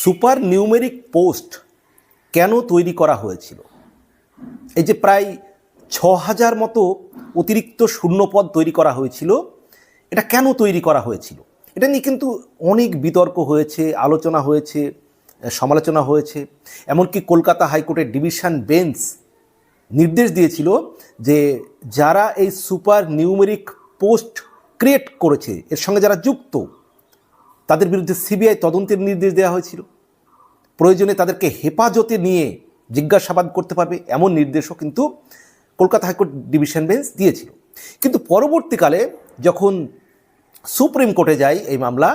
Super numeric post কেন তৈরি করা হয়েছিল? এই যে প্রায় ছ হাজার মতো অতিরিক্ত শূন্যপদ তৈরি করা হয়েছিল, এটা কেন তৈরি করা হয়েছিল? এটা নিয়ে কিন্তু অনেক বিতর্ক হয়েছে, আলোচনা হয়েছে, সমালোচনা হয়েছে। এমনকি কলকাতা হাইকোর্টের ডিভিশন বেঞ্চ নির্দেশ দিয়েছিল যে যারা এই সুপার নিউমেরিক পোস্ট ক্রিয়েট করেছে, এর সঙ্গে যারা যুক্ত তাদের বিরুদ্ধে সিবিআই তদন্তের নির্দেশ দেওয়া হয়েছিল। প্রয়োজনে তাদেরকে হেফাজতে নিয়ে জিজ্ঞাসাবাদ করতে পারবে এমন নির্দেশও কিন্তু কলকাতা হাইকোর্ট ডিভিশন বেঞ্চ দিয়েছিল। কিন্তু পরবর্তীকালে যখন সুপ্রিম কোর্টে যায় এই মামলা,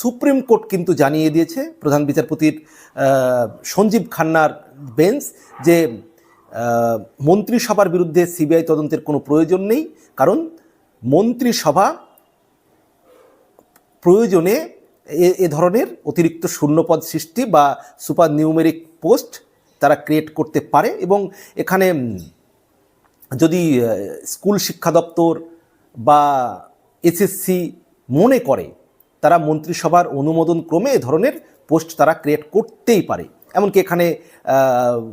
সুপ্রিম কোর্ট কিন্তু জানিয়ে দিয়েছে প্রধান বিচারপতির সঞ্জীব খান্নার বেঞ্চ যে মন্ত্রিসভার বিরুদ্ধে সিবিআই তদন্তের কোনো প্রয়োজন নেই। কারণ মন্ত্রিসভা প্রয়োজনে এ- ধরনের অতিরিক্ত শূন্যপদ সৃষ্টি বা সুপার নিউমেরিক পোস্ট তারা ক্রিয়েট করতে পারে এবং এখানে যদি স্কুল শিক্ষা দপ্তর বা এসএসসি মনে করে, তারা মন্ত্রিসভার অনুমোদন ক্রমে এ ধরনের পোস্ট তারা ক্রিয়েট করতেই পারে। এমনকি এখানে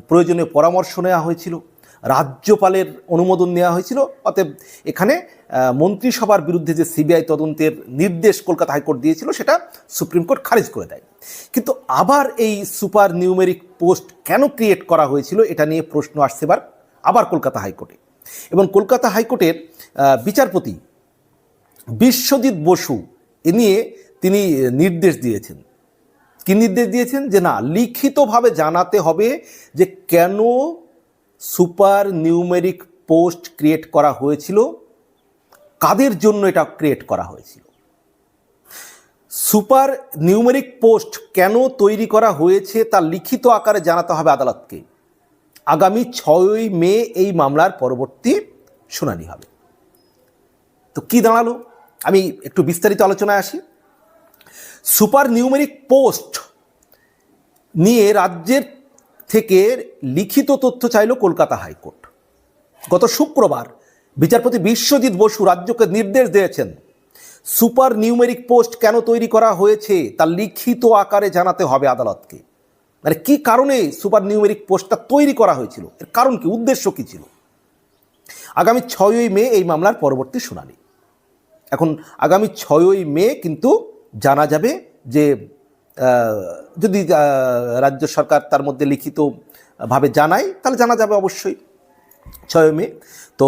প্রয়োজনীয় পরামর্শ নেওয়া হয়েছিল। রাজ্যপালের অনুমোদন নেওয়া হয়েছিল। অতএব এখানে মন্ত্রিসভার বিরুদ্ধে যে সিবিআই তদন্তের নির্দেশ কলকাতা হাইকোর্ট দিয়েছিল, সেটা সুপ্রিম কোর্ট খারিজ করে দেয়। কিন্তু আবার এই সুপার নিউমেরিক পোস্ট কেন ক্রিয়েট করা হয়েছিল, এটা নিয়ে প্রশ্ন আসছে এবার আবার কলকাতা হাইকোর্টে। এবং কলকাতা হাইকোর্টের বিচারপতি বিশ্বজিৎ বসু, এ নিয়ে তিনি নির্দেশ দিয়েছেন। কি নির্দেশ দিয়েছেন? যে না, লিখিতভাবে জানাতে হবে যে কেন সুপার নিউমেরিক পোস্ট ক্রিয়েট করা হয়েছিল। কাদের জন্য এটা ক্রিয়েট করা হয়েছিল? সুপার নিউমেরিক পোস্ট কেন তৈরি করা হয়েছে তা লিখিত আকারে জানাতে হবে আদালতকে। আগামী ছয়ই মে এই মামলার পরবর্তী শুনানি হবে। তো কি দাঁড়াল? আমি একটু বিস্তারিত আলোচনায় আসি। সুপার নিউমেরিক পোস্ট নিয়ে রাজ্যের থেকে লিখিত তথ্য চাইল কলকাতা হাইকোর্ট। গত শুক্রবার বিচারপতি বিশ্বজিৎ বসু রাজ্যকে নির্দেশ দিয়েছেন, সুপার নিউমেরিক পোস্ট কেন তৈরি করা হয়েছে তা লিখিত আকারে জানাতে হবে আদালতকে। মানে কি কারণে সুপার নিউমেরিক পোস্টটা তৈরি করা হয়েছিল? এর কারণ কি? উদ্দেশ্য কি ছিল? আগামী ছয়ই মে এই মামলার পরবর্তী শুনানি। এখন আগামী ছয়ই মে কিন্তু জানা যাবে যে যদি রাজ্য সরকার তার মধ্যে লিখিতভাবে জানায়, তাহলে জানা যাবে অবশ্যই। ছয় মে। তো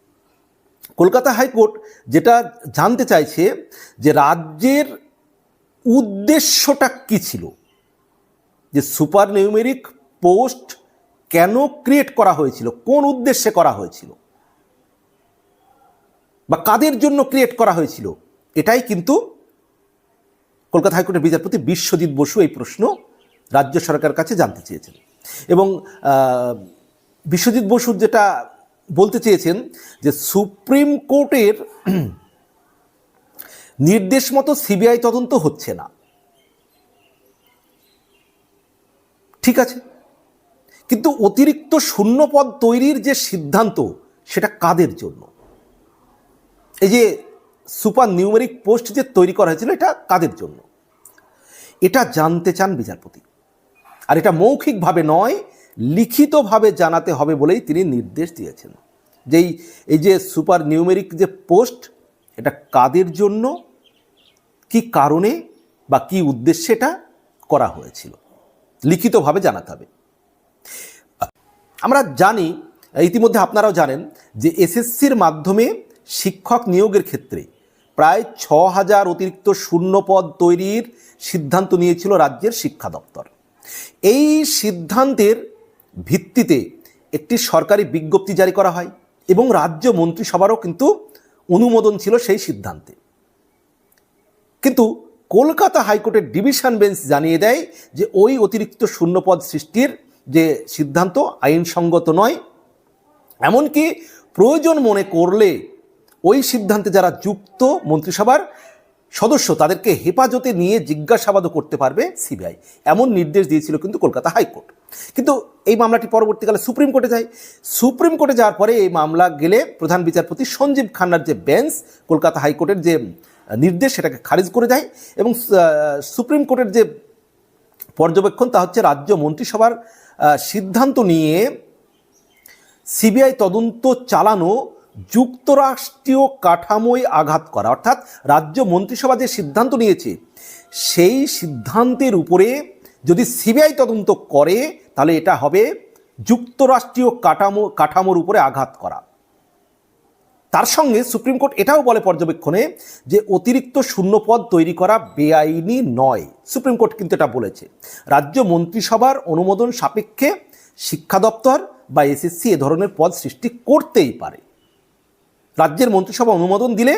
কলকাতা হাইকোর্ট যেটা জানতে চাইছে যে রাজ্যের উদ্দেশ্যটা কী ছিল, যে সুপার নিউমেরিক পোস্ট কেন ক্রিয়েট করা হয়েছিল, কোন উদ্দেশ্যে করা হয়েছিল, বা কাদের জন্য ক্রিয়েট করা হয়েছিল, এটাই কিন্তু কলকাতা হাইকোর্টের বিচারপতি বিশ্বজিৎ বসু এই প্রশ্ন রাজ্য সরকারের কাছে জানতে চেয়েছেন। এবং বিশ্বজিৎ বসু যেটা বলতে চেয়েছেন যে সুপ্রিম কোর্টের নির্দেশ মতো সিবিআই তদন্ত হচ্ছে না। ঠিক আছে? কিন্তু অতিরিক্ত শূন্যপদ তৈরির যে সিদ্ধান্ত, সেটা কাদের জন্য? এই যে সুপার নিউমেরিক পোস্ট যে তৈরি করা হয়েছিল এটা কাদের জন্য? এটা জানতে চান বিচারপতি। আর এটা মৌখিকভাবে নয়, লিখিতভাবে জানাতে হবে বলেই তিনি নির্দেশ দিয়েছেন। যেই এই যে সুপার নিউমেরিক যে পোস্ট, এটা কাদের জন্য, কি কারণে বা কি উদ্দেশ্যে এটা করা হয়েছিল? লিখিতভাবে জানাতে হবে। আমরা জানি, ইতিমধ্যে আপনারাও জানেন যে এসএসসির মাধ্যমে শিক্ষক নিয়োগের ক্ষেত্রে প্রায় ছ হাজার অতিরিক্ত শূন্যপদ তৈরির সিদ্ধান্ত নিয়েছিল রাজ্যের শিক্ষা দপ্তর। এই সিদ্ধান্তের ভিত্তিতে একটি সরকারি বিজ্ঞপ্তি জারি করা হয় এবং রাজ্য মন্ত্রিসভারও কিন্তু অনুমোদন ছিল সেই সিদ্ধান্তে। কিন্তু কলকাতা হাইকোর্টের ডিভিশন বেঞ্চ জানিয়ে দেয় যে ওই অতিরিক্ত শূন্যপদ সৃষ্টির যে সিদ্ধান্ত আইনসঙ্গত নয়, এমনকি প্রয়োজন মনে করলে ওই সিদ্ধান্তে যারা যুক্ত মন্ত্রিসভার সদস্য, তাদেরকে হেফাজতে নিয়ে জিজ্ঞাসাবাদও করতে পারবে সিবিআই। এমন নির্দেশ দিয়েছিল কিন্তু কলকাতা হাইকোর্ট। কিন্তু এই মামলাটি পরবর্তীকালে সুপ্রিম কোর্টে যায়। সুপ্রিম কোর্টে যাওয়ার পরে এই মামলা গেলে প্রধান বিচারপতি সঞ্জীব খান্নার যে বেঞ্চ, কলকাতা হাইকোর্টের যে নির্দেশ, সেটাকে খারিজ করে দেয় এবং সুপ্রিম কোর্টের যে পর্যবেক্ষণ, তা হচ্ছে রাজ্য মন্ত্রিসভার সিদ্ধান্ত নিয়ে সিবিআই তদন্ত চালানো যুক্তরাষ্ট্রীয় কাঠামোয় আঘাত করা, অর্থাৎ রাজ্য মন্ত্রিসভা যে সিদ্ধান্ত নিয়েছে, সেই সিদ্ধান্তের উপরে যদি সিবিআই তদন্ত করে, তাহলে এটা হবে যুক্তরাষ্ট্রীয় কাঠামো, কাঠামোর উপরে আঘাত করা। তার সঙ্গে সুপ্রিম কোর্ট এটাও বলে পর্যবেক্ষণে যে অতিরিক্ত শূন্যপদ তৈরি করা বেআইনি নয়। সুপ্রিম কোর্ট কিন্তু এটা বলেছে। রাজ্য মন্ত্রিসভার অনুমোদন সাপেক্ষে শিক্ষা দপ্তর বা এসএসসি এ ধরনের পদ সৃষ্টি করতেই পারে। রাজ্যের মন্ত্রিসভা অনুমোদন দিলে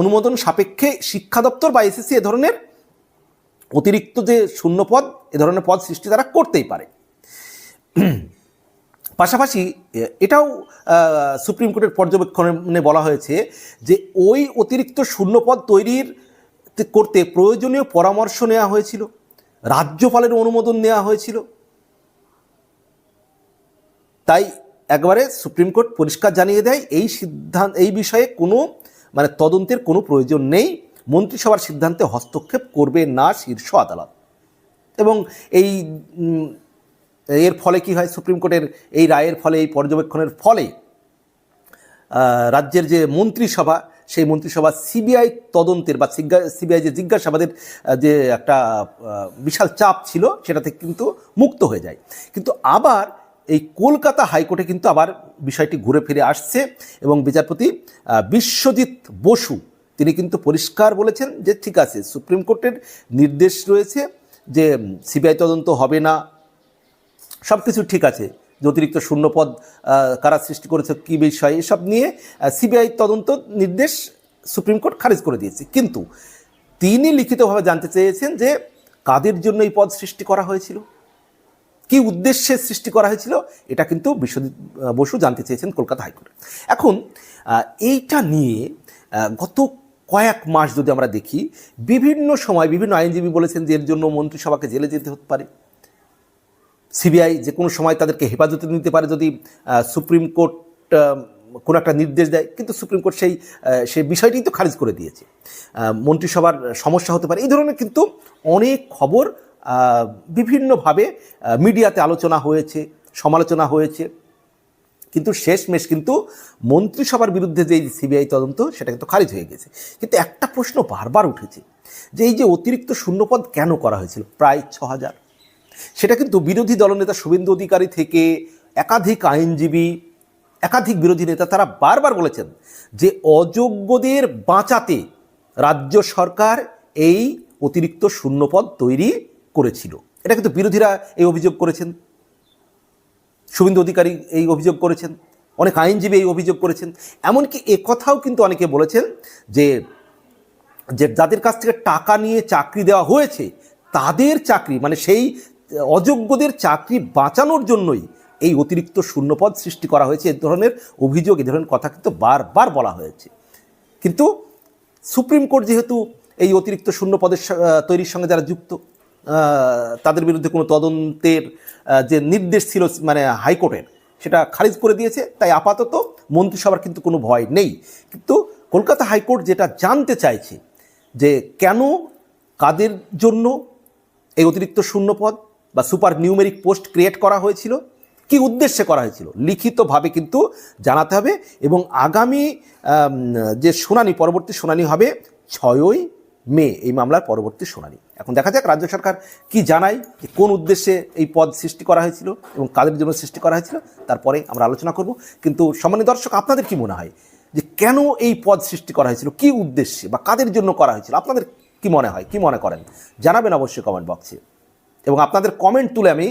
অনুমোদন সাপেক্ষে শিক্ষা দপ্তর বা এসএসসি এ ধরনের অতিরিক্ত যে শূন্যপদ এ ধরনের পদ সৃষ্টি তারা করতেই পারে। পাশাপাশি এটাও সুপ্রিম কোর্টের পর্যবেক্ষণে বলা হয়েছে যে ওই অতিরিক্ত শূন্যপদ তৈরির করতে প্রয়োজনীয় পরামর্শ নেওয়া হয়েছিল, রাজ্যপালের অনুমোদন নেওয়া হয়েছিল। তাই একবারে সুপ্রিম কোর্ট পরিষ্কার জানিয়ে দেয়, এই সিদ্ধান্ত এই বিষয়ে কোনো মানে তদন্তের কোনো প্রয়োজন নেই, মন্ত্রিসভার সিদ্ধান্তে হস্তক্ষেপ করবে না শীর্ষ আদালত। এবং এই এর ফলে কি হয়? সুপ্রিম কোর্টের এই রায়ের ফলে, এই পর্যবেক্ষণের ফলে রাজ্যের যে মন্ত্রিসভা, সেই মন্ত্রিসভা সিবিআই তদন্তের বা সিবিআই যে জিজ্ঞাসাবাদের যে একটা বিশাল চাপ ছিল, সেটাতে কিন্তু মুক্ত হয়ে যায়। কিন্তু আবার এই কলকাতা হাইকোর্টে কিন্তু আবার বিষয়টি ঘুরে ফিরে আসছে এবং বিচারপতি বিশ্বজিৎ বসু, তিনি কিন্তু পরিষ্কার বলেছেন যে ঠিক আছে, সুপ্রিম কোর্টের নির্দেশ রয়েছে যে সিবিআই তদন্ত হবে না। সব কিছু ঠিক আছে, যে অতিরিক্ত শূন্যপদ কারা সৃষ্টি করেছে, কী বিষয়, এসব নিয়ে সিবিআই তদন্ত নির্দেশ সুপ্রিম কোর্ট খারিজ করে দিয়েছে। কিন্তু তিনি লিখিতভাবে জানতে চেয়েছেন যে কাদের জন্য এই পদ সৃষ্টি করা হয়েছিল? কি উদ্দেশ্যে সৃষ্টি করা হয়েছিল, এটা কিন্তু বিশ্বজিৎ বসু জানতে চেয়েছেন কলকাতা হাইকোর্টে। এখন এইটা নিয়ে গত কয়েক মাস যদি আমরা দেখি, বিভিন্ন সময় বিভিন্ন আইনজীবী বলেছেন যে এর জন্য মন্ত্রিসভাকে জেলে যেতে হতে পারে। সিবিআই যে কোনো সময় তাদেরকে হেফাজতে নিতে পারে যদি সুপ্রিম কোর্ট কোনো একটা নির্দেশ দেয়, কিন্তু সুপ্রিম কোর্ট সেই সেই বিষয়টি তো খারিজ করে দিয়েছে। মন্ত্রিসভার সমস্যা হতে পারে। এই ধরনের কিন্তু অনেক খবর বিভিন্নভাবে মিডিয়াতে আলোচনা হয়েছে, সমালোচনা হয়েছে। কিন্তু শেষমেশ কিন্তু মন্ত্রিসভার বিরুদ্ধে যে সিবিআই তদন্ত, সেটা কিন্তু খারিজ হয়ে গেছে। কিন্তু একটা প্রশ্ন বারবার উঠেছে, যে এই যে অতিরিক্ত শূন্যপদ কেন করা হয়েছিল? প্রায় ছ হাজার সেটা কিন্তু বিরোধী দলনেতা শুভেন্দু অধিকারী থেকে একাধিক আইনজীবী, একাধিক বিরোধী নেতা, তারা বারবার বলেছেন যে অযোগ্যদের বাঁচাতে রাজ্য সরকার এই অতিরিক্ত শূন্যপদ তৈরি করেছিল। এটা কিন্তু বিরোধীরা এই অভিযোগ করেছেন। শুভেন্দু অধিকারী এই অভিযোগ করেছেন। অনেক আইনজীবী এই অভিযোগ করেছেন। এমনকি কথাও কিন্তু অনেকে বলেছেন যে যে যাদের কাছ থেকে টাকা নিয়ে চাকরি দেওয়া হয়েছে, তাদের চাকরি মানে সেই অযোগ্যদের চাকরি বাঁচানোর জন্যই এই অতিরিক্ত শূন্যপদ সৃষ্টি করা হয়েছে। এ ধরনের অভিযোগ, এ ধরনের কথা কিন্তু বারবার বলা হয়েছে। কিন্তু সুপ্রিম কোর্ট যেহেতু এই অতিরিক্ত শূন্যপদের তৈরির সঙ্গে যারা যুক্ত তাদের বিরুদ্ধে কোনো তদন্তের যে নির্দেশ ছিল মানে হাইকোর্টের, সেটা খারিজ করে দিয়েছে। তাই আপাতত মন্ত্রিসভার কিন্তু কোনো ভয় নেই। কিন্তু কলকাতা হাইকোর্ট যেটা জানতে চাইছে, যে কেন, কাদের জন্য এই অতিরিক্ত শূন্যপদ বা সুপার নিউমেরিক পোস্ট ক্রিয়েট করা হয়েছিল, কি উদ্দেশ্যে করা হয়েছিল, লিখিতভাবে কিন্তু জানাতে হবে এবং আগামী যে শুনানি, পরবর্তী শুনানি হবে ছয়ই মে এই মামলার পরবর্তী শুনানি। এখন দেখা যাক রাজ্য সরকার কি জানায় যে কোন উদ্দেশ্যে এই পদ সৃষ্টি করা হয়েছিল এবং কাদের জন্য সৃষ্টি করা হয়েছিল, তারপরে আমরা আলোচনা করব। কিন্তু সম্মানিত দর্শক, আপনাদের কি মনে হয় যে কেন এই পদ সৃষ্টি করা হয়েছিল, কি উদ্দেশ্যে বা কাদের জন্য করা হয়েছিল? আপনাদের কি মনে হয়, কি মনে করেন? জানাবেন অবশ্যই কমেন্ট বক্সে এবং আপনাদের কমেন্ট তুলে আমি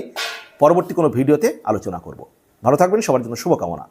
পরবর্তী কোনো ভিডিওতে আলোচনা করব। ভালো থাকবেন, সবার জন্য শুভকামনা।